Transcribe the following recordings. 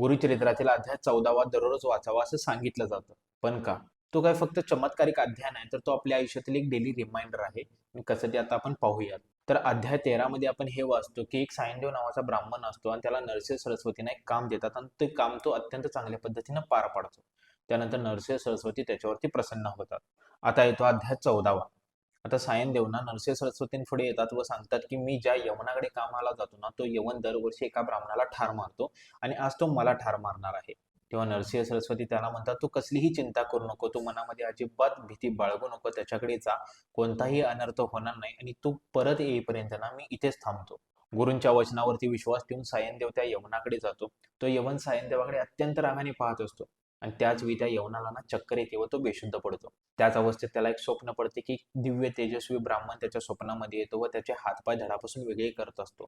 गुरुचरित्रातील अध्याय चौदावा दररोज वाचावा असं सांगितलं जातं. पण का? तो काय फक्त चमत्कारिक अध्याय नाही तर तो आपल्या आयुष्यातील एक डेली रिमाइंडर आहे. आणि कसं ते आता आपण पाहूयात. तर अध्याय तेरामध्ये आपण हे वाचतो की एक सायनदेव नावाचा ब्राह्मण असतो आणि त्याला नरसिंह सरस्वतीने एक काम देतात आणि ते काम तो अत्यंत चांगल्या पद्धतीनं पार पाडतो. त्यानंतर नरसिंह सरस्वती त्याच्यावरती प्रसन्न होतात. आता येतो अध्याय चौदावा. आता सायन देवना नरसिंह सरस्वतींपुढे येतात व सांगतात की मी ज्या यवनाकडे कामाला जातो ना तो यवन दरवर्षी एका ब्राह्मणाला ठार मारतो आणि आज तो मला ठार मारणार आहे. तेव्हा नरसिंह सरस्वती त्याला म्हणतात तू कसलीही चिंता करू नको तू मनामध्ये अजिबात भीती बाळगू नको त्याच्याकडे जा. कोणताही अनर्थ होणार नाही आणि तू परत येईपर्यंत ना मी इथेच थांबतो. गुरूंच्या वचनावरती विश्वास ठेवून सायनदेव त्या यवनाकडे जातो. तो यवन सायनदेवाकडे अत्यंत रागाने पाहत असतो. आणि त्याच वेळी त्या यवनाला ना चक्कर येते व तो बेशुद्ध पडतो. त्याच अवस्थेत त्याला एक स्वप्न पडते की दिव्य तेजस्वी ब्राह्मण त्याच्या स्वप्नामध्ये येतो व त्याचे हातपाय धडापासून वेगळे करत असतो.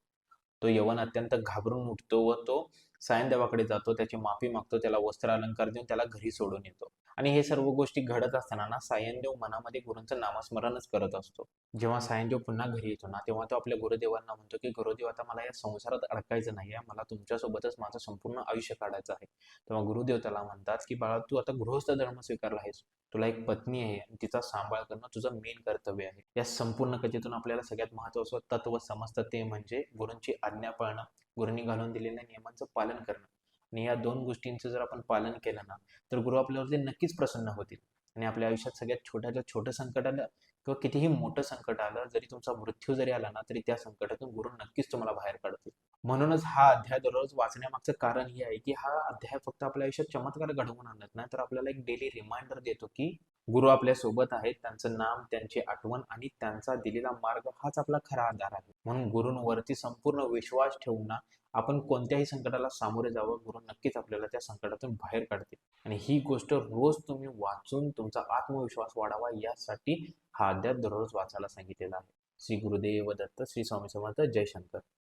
तो यवन अत्यंत घाबरून उठतो व तो सायनदेवाकडे जातो त्याची माफी मागतो त्याला वस्त्र अलंकार देऊन त्याला घरी सोडून येतो. आणि हे सर्व गोष्टी घडत असताना ना सायनदेव मनामध्ये गुरूंचं नामस्मरणच करत असतो. जेव्हा सायनदेव पुन्हा घरी येतो ना तेव्हा तो आपल्या गुरुदेवांना म्हणतो की गुरुदेव आता मला या संसारात अडकायचं नाही आहे मला तुमच्यासोबतच माझं संपूर्ण आयुष्य काढायचं आहे. तेव्हा गुरुदेव त्याला म्हणतात की बाळा तू आता गृहस्थ धर्म स्वीकारला आहेस. तुला एक पत्नी आहे आणि तिचा सांभाळ करणं तुझं मेन कर्तव्य आहे. या संपूर्ण कथेतून आपल्याला सगळ्यात महत्वाचं तत्व समजतं. ते म्हणजे गुरूंची आज्ञा पाळणं गुरूंनी घालून दिलेल्या नियमांचं पालन करणं. आणि या दोन गोष्टींचं जर आपण पालन केलं ना तर गुरु आपल्यावरती नक्कीच प्रसन्न होतील. आणि आपल्या आयुष्यात सगळ्यात छोट्याच्या छोटं संकट आलं किंवा कितीही मोठं संकट आलं जरी तुमचा मृत्यू जरी आला ना तरी त्या संकटातून गुरु नक्कीच तुम्हाला बाहेर काढतील. म्हणूनच हा अध्याय दररोज वाचण्यामागचं कारण हे आहे की हा अध्याय फक्त आपल्या आयुष्यात चमत्कार घडवून आणत नाही तर आपल्याला एक डेली रिमाइंडर देतो की गुरु आपल्यासोबत आहेत. त्यांचं नाम त्यांची आठवण आणि त्यांचा दिलेला मार्ग हाच आपला खरा आधार आहे. म्हणून गुरुंवरती संपूर्ण विश्वास ठेवून ना आपण कोणत्याही संकटाला सामोरे जावं. गुरु नक्कीच आपल्याला त्या संकटातून बाहेर काढतील. आणि ही गोष्ट रोज तुम्ही वाचून तुमचा आत्मविश्वास वाढावा यासाठी हा अध्याय दररोज वाचायला सांगितलेला आहे. श्री गुरुदेव दत्त श्री स्वामी समर्थ जयशंकर